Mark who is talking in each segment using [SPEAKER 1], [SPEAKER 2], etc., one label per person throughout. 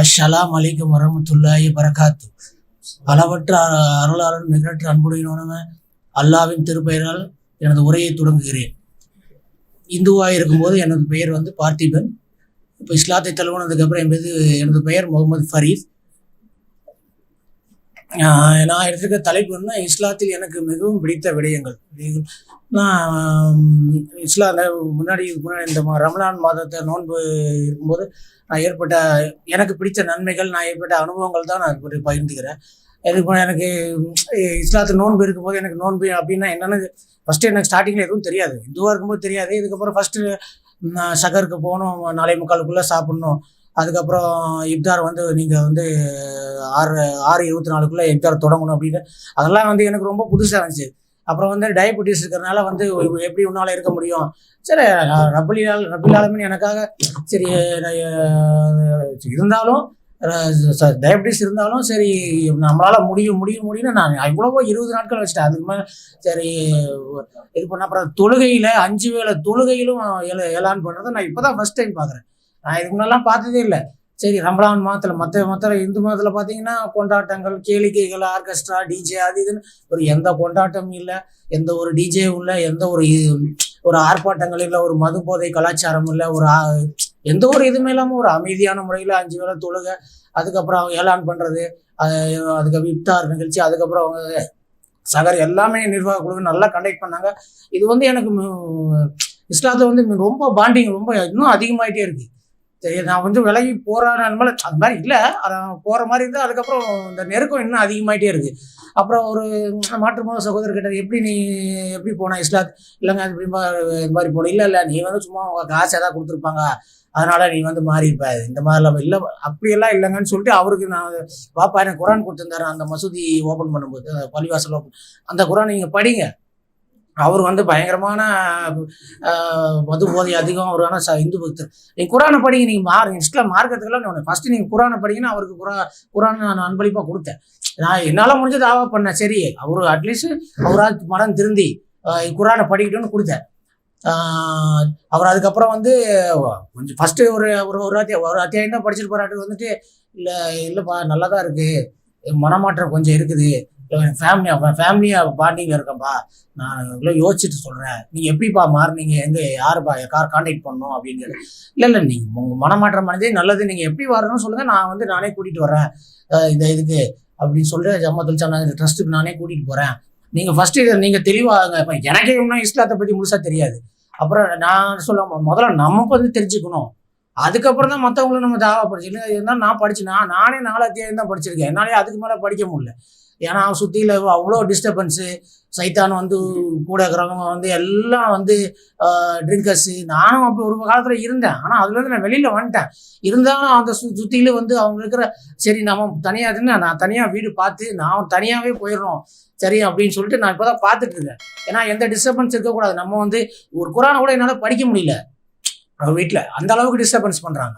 [SPEAKER 1] அஸ்ஸலாம் அலைக்கும் வரமத்துல்லாஹி பரகாத்து அளவற்ற அ- அருளாளன் நிகழற்ற அன்புடையவனவன் அல்லாவின் திருப்பெயரால் எனது உரையை தொடங்குகிறேன். இந்துவாக இருக்கும்போது எனது பெயர் வந்து பார்த்திபன். இப்போ இஸ்லாத்தை தழுவுனதுக்கப்புறம் என்பது எனது பெயர் முகமது ஃபரீத் நான் எடுத்துக்க தலைப்புன்னா இஸ்லாத்தில் எனக்கு மிகவும் பிடித்த விடயங்கள். நான் உம், முன்னாடி முன்னாடி இந்த ரமலான் மாதத்தை நோன்பு இருக்கும்போது நான் ஏற்பட்ட எனக்கு பிடித்த நன்மைகள் நான் ஏற்பட்ட அனுபவங்கள் தான் நான் பகிர்ந்துக்கிறேன். இதுக்கு எனக்கு இஸ்லாத்து நோன்பு இருக்கும்போது எனக்கு நோன்பு அப்படின்னா என்னென்னு ஃபஸ்ட்டு எனக்கு ஸ்டார்டிங்கில் எதுவும் தெரியாது. இதுவாக இருக்கும்போது தெரியாது. இதுக்கப்புறம் ஃபஸ்ட்டு சகருக்கு போகணும் நாளை முக்காலுக்குள்ளே சாப்பிட்ணும். அதுக்கப்புறம் இப்தார் வந்து நீங்கள் வந்து ஆறு ஆறு இருபத்தி நாலுக்குள்ளே இப்தார் தொடங்கணும் அப்படின்னு. அதெல்லாம் வந்து எனக்கு ரொம்ப புதுசாக இருந்துச்சு. அப்புறம் வந்து டயபெட்டிஸ் இருக்கிறனால வந்து எப்படி உன்னால் இருக்க முடியும்? சரி ரப்பலியால் ரப்பிலாலுமே எனக்காக சரி நான், இருந்தாலும் டயபெட்டிஸ் இருந்தாலும் சரி நம்மளால் முடியும் முடியும் முடியும்னு நான் இவ்வளவோ இருபது நாட்கள் வச்சுட்டேன். அதுக்கு மேலே சரி இது பண்ண அப்புறம் தொழுகையில் அஞ்சு வேளை தொழுகையிலும் ஏல ஏலான் பண்ணுறதை நான் இப்போ தான் ஃபஸ்ட் டைம் பார்க்குறேன் நான் இதுக்கு முன்னெல்லாம் பார்த்ததே இல்லை. சரி ரமலான் மாதத்தில் மற்ற மற்ற இந்து மதத்தில் பார்த்தீங்கன்னா கொண்டாட்டங்கள் கேளிக்கைகள் ஆர்கெஸ்ட்ரா டிஜே அது இதுன்னு ஒரு எந்த கொண்டாட்டமும் இல்லை எந்த ஒரு டிஜேவும் இல்லை எந்த ஒரு ஒரு ஆர்ப்பாட்டங்கள் இல்லை ஒரு மது போதை கலாச்சாரம் இல்லை ஒரு எந்த ஒரு இதுவுமே இல்லாமல் ஒரு அமைதியான முறையில் அஞ்சு வேலை தொழுக அதுக்கப்புறம் அவங்க ஏலான் பண்ணுறது அதுக்கப்புறம் இப்தார் நிகழ்ச்சி அதுக்கப்புறம் அவங்க சகர் எல்லாமே நிர்வாக குழு நல்லா கண்டக்ட் பண்ணாங்க. இது வந்து எனக்கு இஸ்லாத்தை வந்து ரொம்ப பாண்டிங் ரொம்ப இன்னும் அதிகமாயிட்டே இருக்குது சரி நான் வந்து விலகி போறான அது மாதிரி இல்லை. அதை போகிற மாதிரி இருந்தால் அதுக்கப்புறம் இந்த நெருக்கம் இன்னும் அதிகமாயிட்டே இருக்கு. அப்புறம் ஒரு மாற்று சகோதரர் கிட்ட எப்படி நீ எப்படி போன இஸ்லாத்? இல்லைங்க அது இப்படி இது மாதிரி போன இல்லை இல்லை நீ வந்து சும்மா உங்க காசு ஏதாவது கொடுத்துருப்பாங்க. அதனால நீ வந்து மாறிப்ப இந்த மாதிரிலாம் இல்லை அப்படியெல்லாம் இல்லைங்கன்னு சொல்லிட்டு அவருக்கு நான் பாப்பா எனக்கு குரான் கொடுத்துருந்தாரு. அந்த மசூதி ஓப்பன் பண்ணும்போது பள்ளிவாசல் ஓப்பன் அந்த குரான் நீங்கள் படிங்க. அவர் வந்து பயங்கரமான மது போதை அதிகம் அவர் ஆனால் ச இந்து பக்தர். நீங்கள் குரானை படிங்க நீங்கள் மாறு இஸ்லாம் மார்க்கத்துக்கெல்லாம் ஃபஸ்ட்டு நீங்கள் குரானை படிங்கன்னா அவருக்கு குரா குரான் நான் அன்பளிப்பாக கொடுத்தேன். நான் என்னால் முடிஞ்சது ஆவா பண்ணேன் சரி. அவர் அட்லீஸ்ட் அவராக மனம் திருந்தி குரானை படிக்கட்டும்னு கொடுத்தேன். அவர் அதுக்கப்புறம் வந்து கொஞ்சம் ஃபஸ்ட்டு ஒரு ஒரு ஒரு அத்தியாயம் ஒரு அத்தியாயம் தான் படிச்சுட்டு போகிறாட்டு வந்துட்டு இல்லை இல்லைப்பா நல்லா தான் இருக்குது மனமாற்றம் கொஞ்சம் இருக்குது. ஃபேமிலி ஃபேமிலியாக பாண்டிங்கில் இருக்கேன்ப்பா நான் இவ்வளோ யோசிச்சுட்டு சொல்கிறேன் நீங்கள் எப்படிப்பா மாறுனீங்க? எங்கே யாருப்பா? கார் காண்டாக்ட் பண்ணணும் அப்படின்னு இல்லை இல்லை நீங்கள் உங்கள் மனமாற்றம் அடைஞ்சே நல்லது. நீங்கள் எப்படி வரணும்னு சொல்லுங்கள் நான் வந்து நானே கூட்டிகிட்டு வரேன் இந்த இதுக்கு அப்படின்னு சொல்லிட்டு ஜம்மத்தில் சொன்ன ட்ரஸ்ட்டுக்கு நானே கூட்டிகிட்டு போகிறேன் நீங்கள் ஃபஸ்ட்டு இதை நீங்கள் தெளிவாங்க இப்போ எனக்கே இன்னும் இஸ்லாத்தை பற்றி முழுசாக தெரியாது. அப்புறம் நான் சொல்ல முதல்ல நம்ம வந்து தெரிஞ்சுக்கணும். அதுக்கப்புறம் தான் மற்றவங்களும் நம்ம தாவா படிச்சுக்கணும் இருந்தாலும் நான் படிச்சு நான் நானே நாலு அத்தியாயம் தான் படிச்சிருக்கேன். என்னாலே அதுக்கு மேலே படிக்க முடியல. ஏன்னா சுற்றியில் அவ்வளோ டிஸ்டர்பன்ஸு சைத்தான் வந்து கூட இருக்கிறவங்க வந்து எல்லாம் வந்து ட்ரிங்கர்ஸு நானும் அப்போ ஒரு காலத்தில் இருந்தேன். ஆனால் அதுலேருந்து நான் வெளியில் வந்துட்டேன். இருந்தாலும் அந்த சு சுற்றிலும் வந்து அவங்க இருக்கிற சரி நம்ம தனியாக இருந்து நான் தனியாக வீடு பார்த்து நான் தனியாகவே போயிடணும் சரி அப்படின்னு சொல்லிட்டு நான் இப்போ தான் பார்த்துட்டு இருக்கேன். ஏன்னா எந்த டிஸ்டர்பன்ஸ் இருக்கக்கூடாது. நம்ம வந்து ஒரு குரானை கூட என்னால் படிக்க முடியல. வீட்டில் அந்த அளவுக்கு டிஸ்டர்பன்ஸ் பண்ணுறாங்க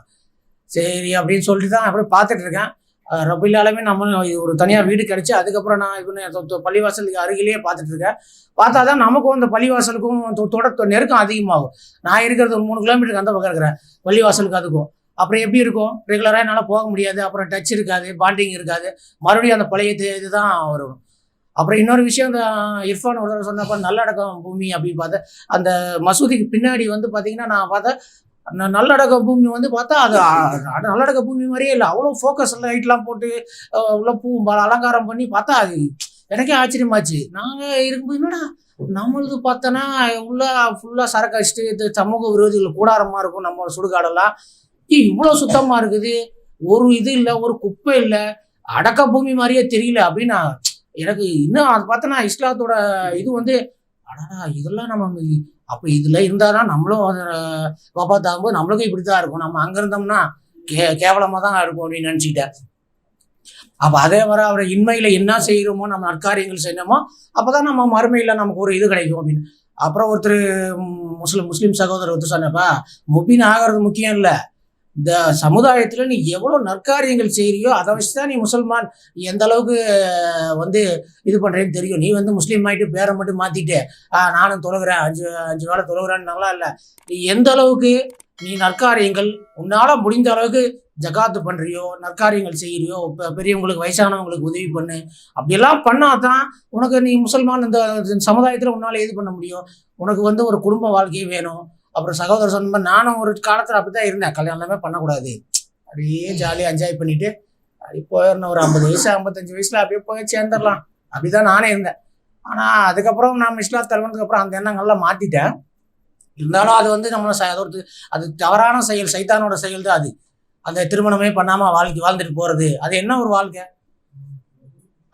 [SPEAKER 1] சரி அப்படின்னு சொல்லிட்டு தான் அப்படியே பார்த்துட்டு இருக்கேன். ரபிலாலுமே நம்ம ஒரு தனியாக வீடு கிடைச்சி அதுக்கப்புறம் நான் இவனு பள்ளிவாசலுக்கு அருகிலேயே பார்த்துட்டு இருக்கேன். பார்த்தா தான் நமக்கும் அந்த பள்ளிவாசலுக்கும் தொ- நெருக்கம் அதிகமாகும். நான் இருக்கிறது ஒரு மூணு கிலோமீட்டருக்கு அந்த பக்கம் இருக்கிறேன். பள்ளிவாசலுக்கு அதுக்கும். அப்புறம் எப்படி இருக்கும்? ரெகுலராக என்னால் போக முடியாது. அப்புறம் டச் இருக்காது பாண்டிங் இருக்காது. மறுபடியும் அந்த பழைய இது- இதுதான் வரும். அப்புறம் இன்னொரு விஷயம் இந்த இர்ஃபான் ஒரு தடவை சொன்னப்ப நல்லடக்கம் பூமி அப்படின்னு பார்த்தா அந்த மசூதிக்கு பின்னாடி வந்து பார்த்தீங்கன்னா நான் பார்த்தா நல்லடக்க பூமி வந்து பார்த்தா அது நல்லடக்க பூமி மாதிரியே இல்லை. அவ்வளோ ஃபோக்கஸ் லைட்லாம் போட்டு உள்ள பூ அலங்காரம் பண்ணி பார்த்தா அது எனக்கே ஆச்சரியமாச்சு. நாங்கள் இருக்கும்போது என்னடா நம்மளுக்கு பார்த்தோன்னா உள்ள ஃபுல்லாக சரக்கு அடிச்சுட்டு இது சமூக விரோதிகள் கூடாரமாக இருக்கும் நம்ம சுடுகாடெல்லாம். இவ்வளோ சுத்தமாக இருக்குது. ஒரு இது இல்லை ஒரு குப்பை இல்லை. அடக்க பூமி மாதிரியே தெரியல அப்படின்னா எனக்கு இன்னும் அது பார்த்தோன்னா இஸ்லாத்தோட இது வந்து அடடா இதெல்லாம் நம்ம அப்போ இதில் இருந்தாதான் நம்மளும் அதை காப்பாற்றாகும்போது நம்மளுக்கும் இப்படி தான் இருக்கும். நம்ம அங்கே இருந்தோம்னா கே கேவலமாக தான் இருக்கும் அப்படின்னு நினச்சிக்கிட்டேன். அப்போ அதே மாதிரி அவரை இன்மையில் என்ன செய்கிறோமோ நம்ம நற்காரியங்கள் செய்யணுமோ அப்போ தான் நம்ம மறுமையில் நமக்கு ஒரு இது கிடைக்கும் அப்படின்னு. அப்புறம் ஒருத்தர் முஸ்லிம் முஸ்லீம் சகோதரர் ஒருத்தர் சொன்னப்பா முபின் ஆகிறது முக்கியம் இல்லை. இந்த சமுதாயத்தில் நீ எவ்வளோ நற்காரியங்கள் செய்கிறியோ அதை வச்சு தான் நீ முசல்மான் எந்த அளவுக்கு வந்து இது பண்ணுறேன்னு தெரியும். நீ வந்து முஸ்லீம் ஆகிட்டு பேரை மட்டும் மாற்றிட்டு நானும் தொழுகிறேன் அஞ்சு அஞ்சு வேளை தொழுகிறேன்னு நல்லா இல்லை? நீ எந்த அளவுக்கு நீ நற்காரியங்கள் உன்னால் முடிந்த அளவுக்கு ஜகாத்து பண்ணுறியோ நற்காரியங்கள் செய்கிறியோ இப்போ பெரியவங்களுக்கு வயசானவங்களுக்கு உதவி பண்ணு. அப்படியெல்லாம் பண்ணாதான் உனக்கு நீ முசல்மான் இந்த சமுதாயத்தில் உன்னால் இது பண்ண முடியும். உனக்கு வந்து ஒரு குடும்ப வாழ்க்கை வேணும். அப்புறம் சகோதரர் சொன்ன மாதிரி நானும் ஒரு காலத்தில் அப்படி தான் இருந்தேன். கல்யாணமே பண்ணக்கூடாது. அப்படியே ஜாலியாக என்ஜாய் பண்ணிட்டு அப்படி போயிடணும். ஒரு ஐம்பது வயசு ஐம்பத்தஞ்சு வயசுல அப்படியே போய் சேர்ந்துடலாம். அப்படிதான் நானே இருந்தேன். ஆனால் அதுக்கப்புறம் நான் இஸ்லாம் தருவதுக்கு அப்புறம் அந்த எண்ணங்கள்லாம் மாற்றிட்டேன் இருந்தாலும் அது வந்து நம்மளை அது ஒரு அது தவறான செயல் சைத்தானோட செயல் தான் அது. அந்த திருமணமே பண்ணாமல் வாழ்க்கை வாழ்ந்துட்டு போகிறது அது என்ன ஒரு வாழ்க்கை?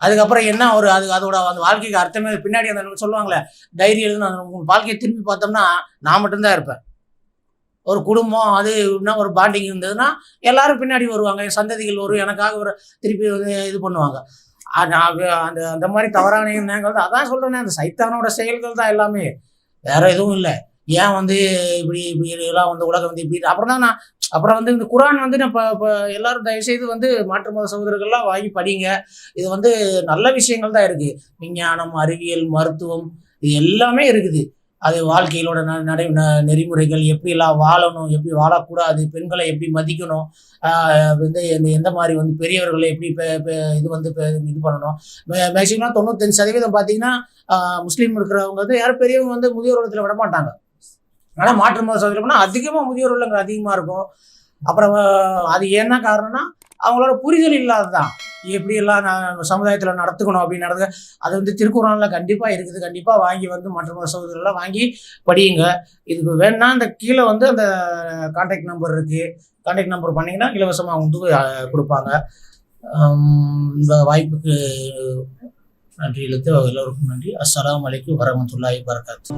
[SPEAKER 1] அதுக்கப்புறம் என்ன ஒரு அது அதோட அந்த வாழ்க்கைக்கு அர்த்தமே பின்னாடி அந்த சொல்லுவாங்களே டைரி எழுதுன அந்த வாழ்க்கையை திரும்பி பார்த்தோம்னா நான் மட்டும்தான் இருப்பேன். ஒரு குடும்பம் அது என்ன ஒரு பாண்டிங் இருந்ததுன்னா எல்லாரும் பின்னாடி வருவாங்க. என் சந்ததிகள் வரும் எனக்காக ஒரு திருப்பி வந்து இது பண்ணுவாங்க. நான் அந்த அந்த மாதிரி தவறான எண்ணங்கள் தான் அதான் சொல்கிறேன்னே அந்த சைத்தானோட செயல்கள் தான் எல்லாமே. வேற எதுவும் இல்லை. ஏன் வந்து இப்படி இப்படி எல்லாம் வந்து உலகம் வந்து இப்படி அப்புறம் தான் நான் அப்புறம் வந்து இந்த குரான் வந்து நான் இப்போ இப்போ எல்லாரும் தயவுசெய்து வந்து மாற்று மத சகோதரர்கள்லாம் வாங்கி படிங்க. இது வந்து நல்ல விஷயங்கள் தான் இருக்குது விஞ்ஞானம் அறிவியல் மருத்துவம் இது எல்லாமே இருக்குது. அது வாழ்க்கையிலோட ந- நடை நெறிமுறைகள் நெறிமுறைகள் எப்படிலாம் வாழணும் எப்படி வாழக்கூடாது பெண்களை எப்படி மதிக்கணும் வந்து எந்த எந்த மாதிரி வந்து பெரியவர்களை எப்படி இது வந்து இது பண்ணணும். மேக்சிமம் தொண்ணூத்தஞ்சு சதவீதம் பார்த்தீங்கன்னா முஸ்லீம் இருக்கிறவங்க வந்து யாரும் பெரியவங்க வந்து முதியோர் இல்லத்துல விட மாட்டாங்க ஆனால் மாற்று மத சகோதரம்னா அதிகமாக முதியோர் இல்லங்கள் அதிகமாக இருக்கும். அப்புறம் அது என்ன காரணம்னா அவங்களோட புரிதல் இல்லாததான் எப்படி எல்லாம் நான் சமுதாயத்தில் நடத்துக்கணும் அப்படின்னு நடந்து அது வந்து திருக்குறளில் கண்டிப்பாக இருக்குது. கண்டிப்பாக வாங்கி வந்து மற்ற மத சகோதரர்கள்லாம் வாங்கி படியுங்க. இதுக்கு வேணால் அந்த கீழே வந்து அந்த கான்டாக்ட் நம்பர் இருக்குது கான்டாக்ட் நம்பர் பண்ணிங்கன்னா இலவசமாக வந்து கொடுப்பாங்க. இந்த வாய்ப்புக்கு நன்றி இழுத்து எல்லோருக்கும் நன்றி. அஸ்லாம் வலைக்கு வரமத்துல்லாஹி வரகாத்து